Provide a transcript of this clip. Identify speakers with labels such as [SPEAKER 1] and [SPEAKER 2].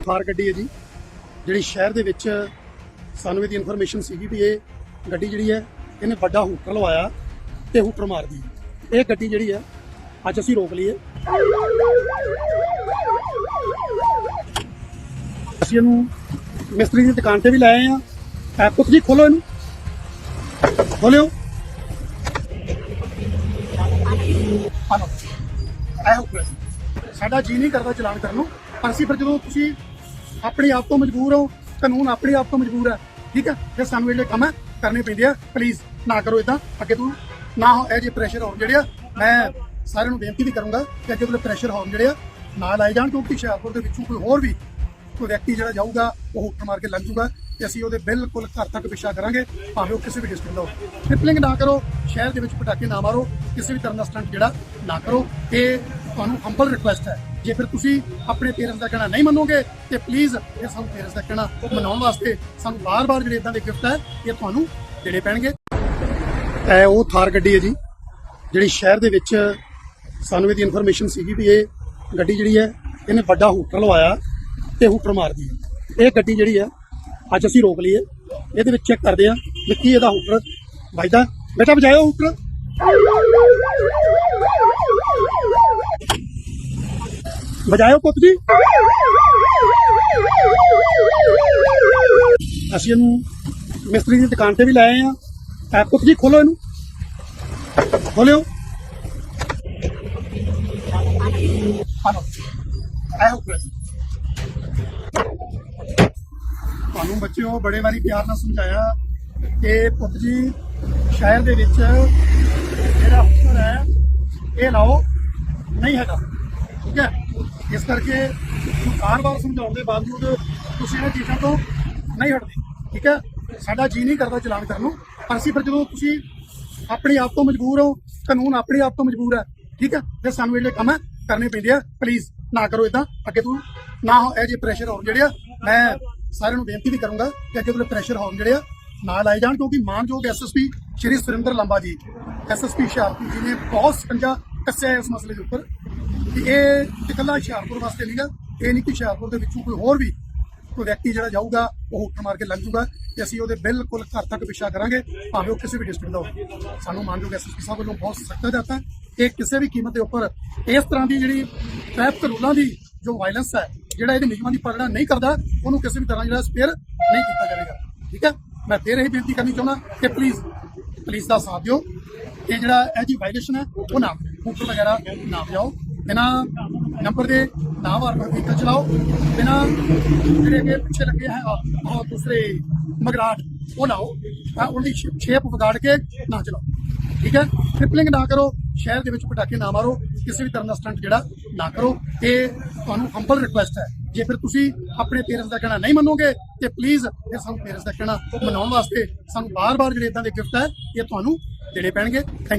[SPEAKER 1] ਥਾਰ ਗੱਡੀ ਹੈ ਜੀ, ਜਿਹੜੀ ਸ਼ਹਿਰ ਦੇ ਵਿੱਚ ਸਾਨੂੰ ਇਹਦੀ ਇਨਫੋਰਮੇਸ਼ਨ ਸੀਗੀ ਵੀ ਇਹ ਗੱਡੀ ਜਿਹੜੀ ਹੈ, ਇਹਨੇ ਵੱਡਾ ਹੂਟਰ ਲਵਾਇਆ ਤੇ ਹੂਟਰ ਮਾਰਦੀ ਹੈ। ਇਹ ਗੱਡੀ ਜਿਹੜੀ ਹੈ, ਅੱਜ ਅਸੀਂ ਰੋਕ ਲਈਏ। ਅਸੀਂ ਇਹਨੂੰ ਮਿਸਤਰੀ ਦੀ ਦੁਕਾਨ ਤੇ ਵੀ ਲਾਏ ਆ ਐ ਪੁੱਤ ਜੀ, ਖੋਲੋ ਇਹਨੂੰ। ਖੋਲਿਓ। ਹਲੋ ਸਾਡਾ ਜੀ ਨਹੀਂ ਕਰਦਾ ਚਲਾਨ ਕਰਨ ਨੂੰ। ਪਰ ਅਸੀਂ ਫਿਰ ਜਦੋਂ ਤੁਸੀਂ ਆਪਣੇ ਆਪ ਤੋਂ ਮਜਬੂਰ ਹੋ, ਕਾਨੂੰਨ ਆਪਣੇ ਆਪ ਤੋਂ ਮਜਬੂਰ ਹੈ। ਠੀਕ ਹੈ? ਫਿਰ ਸਾਨੂੰ ਇਹ ਜਿਹੜੇ ਕੰਮ ਹੈ ਕਰਨੇ ਪੈਂਦੇ ਆ ਪਲੀਜ਼ ਨਾ ਕਰੋ ਇਦਾਂ ਅੱਗੇ ਤੋਂ ਨਾ ਹੋ, ਇਹ ਜੇ ਪ੍ਰੈਸ਼ਰ ਹੋਣ ਜਿਹੜੇ ਆ, ਮੈਂ ਸਾਰਿਆਂ ਨੂੰ ਬੇਨਤੀ ਵੀ ਕਰੂੰਗਾ ਕਿ ਅੱਗੇ ਤੋਂ ਪ੍ਰੈਸ਼ਰ ਹੋਣ ਜਿਹੜੇ ਆ ਨਾ ਲਾਏ ਜਾਣ, ਕਿਉਂਕਿ ਹੁਸ਼ਿਆਰਪੁਰ ਦੇ ਵਿੱਚੋਂ ਕੋਈ ਹੋਰ ਵੀ ਕੋਈ ਵਿਅਕਤੀ ਜਿਹੜਾ ਜਾਊਗਾ, ਉਹ ਹੁੱਟ ਮਾਰ ਕੇ ਲੰਘ ਜੂਗਾ ਤੇ ਅਸੀਂ ਉਹਦੇ ਬਿਲਕੁਲ ਘਰ ਤੱਕ ਪਿੱਛਾ ਕਰਾਂਗੇ, ਭਾਵੇਂ ਉਹ ਕਿਸੇ ਵੀ ਡਿਸਟ੍ਰਿਕਟ ਦਾ ਹੋਵੇ। ਟ੍ਰਿਪਲਿੰਗ ਨਾ ਕਰੋ, ਸ਼ਹਿਰ ਦੇ ਵਿੱਚ ਪਟਾਕੇ ਨਾ ਮਾਰੋ, ਕਿਸੇ ਵੀ ਤਰ੍ਹਾਂ ਦਾ ਸਟੰਟ ਜਿਹੜਾ ਨਾ ਕਰੋ। ਇਹ ਤੁਹਾਨੂੰ ਹੰਬਲ ਰਿਕੁਐਸਟ ਹੈ। ਜੇ ਫਿਰ ਤੁਸੀਂ ਆਪਣੇ ਪੇਰੈਂਟਸ ਦਾ ਕਹਿਣਾ ਨਹੀਂ ਮੰਨੋਗੇ, ਤੇ ਪਲੀਜ਼ ਇਹ ਸਾਨੂੰ ਪੇਰੈਂਟਸ ਦਾ ਕਹਿਣਾ ਮਨਾਉਣ ਵਾਸਤੇ ਸਾਨੂੰ ਬਾਰ-ਬਾਰ ਜਿਹੜੇ ਇਦਾਂ ਦੇ ਗਿਫਟ ਹੈ, ਇਹ ਤੁਹਾਨੂੰ ਦੇਣੇ ਪੈਣਗੇ। ਇਹ ਉਹ ਥਾਰ ਗੱਡੀ ਹੈ ਜੀ, ਜਿਹੜੀ ਸ਼ਹਿਰ ਦੇ ਵਿੱਚ ਸਾਨੂੰ ਇਹਦੀ ਇਨਫੋਰਮੇਸ਼ਨ ਸੀਗੀ ਵੀ ਇਹ ਗੱਡੀ ਜਿਹੜੀ ਹੈ, ਇਹਨੇ ਵੱਡਾ ਹੂਟਰ ਲਵਾਇਆ ਤੇ ਹੂਟਰ ਮਾਰਦੀ ਹੈ। ਇਹ ਗੱਡੀ ਜਿਹੜੀ ਹੈ, ਅੱਜ ਅਸੀਂ ਰੋਕ ਲਈ ਹੈ। ਇਹਦੇ ਵਿੱਚ ਚੈੱਕ ਕਰਦੇ ਆ ਵੀ ਕੀ ਇਹਦਾ ਹੂਟਰ ਵੱਜਦਾ। ਬੇਟਾ, ਵਜਾਇਓ ਹੂਟਰ। ਵਜਾਇਓ ਪੁੱਤ ਜੀ ਅਸੀਂ ਇਹਨੂੰ ਮਿਸਤਰੀ ਦੀ ਦੁਕਾਨ ਤੇ ਵੀ ਲਾਏ ਆ ਐ ਪੁੱਤ ਜੀ ਖੋਲੋ ਇਹਨੂੰ ਖੋਲਿਓ ਤੁਹਾਨੂੰ ਬੱਚਿਓ ਬੜੇ ਵਾਰੀ ਪਿਆਰ ਨਾਲ ਸਮਝਾਇਆ ਕਿ ਪੁੱਤ ਜੀ ਸ਼ਹਿਰ ਦੇ ਵਿੱਚ ਜਿਹੜਾ ਹੁਕਰ ਹੈ, ਇਹ ਲਾਓ, ਨਹੀਂ ਹੈਗਾ, ਠੀਕ ਹੈ? ਇਸ ਕਰਕੇ ਬਾਰ-ਬਾਰ ਸਮਝਾਉਣ ਦੇ ਬਾਵਜੂਦ ਤੁਸੀਂ ਇਹਨਾਂ ਚੀਜ਼ਾਂ ਤੋਂ ਨਹੀਂ ਹਟਦੇ, ਠੀਕ ਹੈ? ਸਾਡਾ ਜੀ ਨਹੀਂ ਕਰਦਾ ਚਲਾਨ ਕਰਨ ਨੂੰ, ਪਰ ਅਸੀਂ ਫਿਰ ਜਦੋਂ ਤੁਸੀਂ ਆਪਣੇ ਆਪ ਤੋਂ ਮਜਬੂਰ ਹੋ, ਕਾਨੂੰਨ ਆਪਣੇ ਆਪ ਤੋਂ ਮਜਬੂਰ ਹੈ, ਠੀਕ ਹੈ? ਫਿਰ ਸਾਨੂੰ ਇਹ ਕੰਮ ਕਰਨੇ ਪੈਂਦੇ ਆ ਪਲੀਜ਼ ਨਾ ਕਰੋ ਇਦਾਂ ਅੱਗੇ ਤੋਂ ਨਾ ਇਹ ਜੇ ਪ੍ਰੈਸ਼ਰ ਹੋਣ ਜਿਹੜੇ ਆ, ਮੈਂ ਸਾਰਿਆਂ ਨੂੰ ਬੇਨਤੀ ਵੀ ਕਰੂੰਗਾ ਕਿ ਅੱਗੇ ਤੋਂ ਪ੍ਰੈਸ਼ਰ ਹੋਣ ਜਿਹੜੇ ਆ ਨਾ ਲਾਏ ਜਾਣ, ਕਿਉਂਕਿ ਮਾਨਯੋਗ ਐਸਐਸਪੀ ਸ਼੍ਰੀ ਸੁਰਿੰਦਰ ਲੰਬਾ ਜੀ ਐਸਐਸਪੀ ਹੁਸ਼ਿਆਰਪੁਰ ਜੀ ਨੇ ਬਹੁਤ ਸਕੰਜਾ ਕੱਸਿਆ ਇਸ ਮਸਲੇ ਦੇ ਉੱਪਰ ਕਿ ਇਹ ਇਕੱਲਾ ਹੁਸ਼ਿਆਰਪੁਰ ਵਾਸਤੇ ਨਹੀਂਗਾ ਇਹ ਨਹੀਂ ਕਿ ਹੁਸ਼ਿਆਰਪੁਰ ਦੇ ਵਿੱਚੋਂ ਕੋਈ ਹੋਰ ਵੀ ਕੋਈ ਵਿਅਕਤੀ ਜਿਹੜਾ ਜਾਊਗਾ, ਉਹ ਹੁੱਟ ਮਾਰ ਕੇ ਲੰਘ ਜੂਗਾ ਤੇ ਅਸੀਂ ਉਹਦੇ ਬਿਲਕੁਲ ਘਰ ਤੱਕ ਪਿੱਛਾ ਕਰਾਂਗੇ, ਭਾਵੇਂ ਉਹ ਕਿਸੇ ਵੀ ਡਿਸਟ੍ਰਿਕਟ ਦਾ ਹੋਵੇ। ਸਾਨੂੰ ਮਾਨਯੋਗ ਐਸਐਸਪੀ ਸਾਹਿਬ ਵੱਲੋਂ ਬਹੁਤ ਸਖਤ ਹਦਾਇਤਾਂ ਹੈ ਕਿ ਕਿਸੇ ਵੀ ਕੀਮਤ ਦੇ ਉੱਪਰ ਇਸ ਤਰ੍ਹਾਂ ਦੀ ਜਿਹੜੀ ਟ੍ਰੈਫਿਕ ਰੂਲਾਂ ਦੀ ਜੋ ਵਾਇਲੈਂਸ ਹੈ, ਜਿਹੜਾ ਇਹਦੇ ਨਿਯਮਾਂ ਦੀ ਪਾਲਣਾ ਨਹੀਂ ਕਰਦਾ, ਉਹਨੂੰ ਕਿਸੇ ਵੀ ਤਰ੍ਹਾਂ ਜਿਹੜਾ ਸਪੇਅਰ ਨਹੀਂ ਕੀਤਾ ਜਾਵੇਗਾ। ਠੀਕ ਹੈ? ਮੈਂ ਫੇਰ ਇਹ ਬੇਨਤੀ ਕਰਨੀ ਚਾਹੁੰਦਾ ਕਿ ਪਲੀਜ਼ ਪੁਲਿਸ ਦਾ ਸਾਥ ਦਿਓ। ਇਹ ਜਿਹੜਾ ਇਹ ਜੀ ਵਾਇਲੇਸ਼ਨ ਹੈ, ਉਹ ਨਾ ਉੱਪਰ ਵਗੈਰਾ ਨਾ ਵਜਾਓ ਬਿਨਾਂ ਨੰਬਰ ਦੇ ਨਾ ਵਾਰ ਵਹੀਕਲ ਚਲਾਓ। ਬਿਨਾਂ ਜਿਹੜੇ ਅੱਗੇ ਪਿੱਛੇ ਲੱਗੇ ਹੈ, ਆਹ ਦੂਸਰੇ ਮਗਰਾਟ ਉਹ ਲਾਓ। ਤਾਂ ਉਹਦੀ ਸ਼ੇਪ ਵਿਗਾੜ ਕੇ ਨਾ ਚਲਾਓ। ਠੀਕ ਹੈ? ਟ੍ਰਿਪਲਿੰਗ ਨਾ ਕਰੋ, ਸ਼ਹਿਰ ਦੇ ਵਿੱਚ ਪਟਾਕੇ ਨਾ ਮਾਰੋ, ਕਿਸੇ ਵੀ ਤਰ੍ਹਾਂ ਦਾ ਸਟੰਟ ਜਿਹੜਾ ਨਾ ਕਰੋ। ਇਹ ਤੁਹਾਨੂੰ ਹੰਬਲ ਰਿਕੁਐਸਟ ਹੈ। ਜੇ ਫਿਰ ਤੁਸੀਂ ਆਪਣੇ ਪੇਰੈਂਟਸ ਦਾ ਕਹਿਣਾ ਨਹੀਂ ਮੰਨੋਗੇ, ਤੇ ਪਲੀਜ਼ ਇਹ ਸਾਨੂੰ ਪੇਰੈਂਟਸ ਦਾ ਕਹਿਣਾ ਮਨਾਉਣ ਵਾਸਤੇ ਸਾਨੂੰ ਬਾਰ-ਬਾਰ ਜਿਹੜੇ ਇਦਾਂ ਦੇ ਗਿਫਟ ਹੈ, ਇਹ ਤੁਹਾਨੂੰ ਦੇਣੇ ਪੈਣਗੇ। ਥੈਂਕ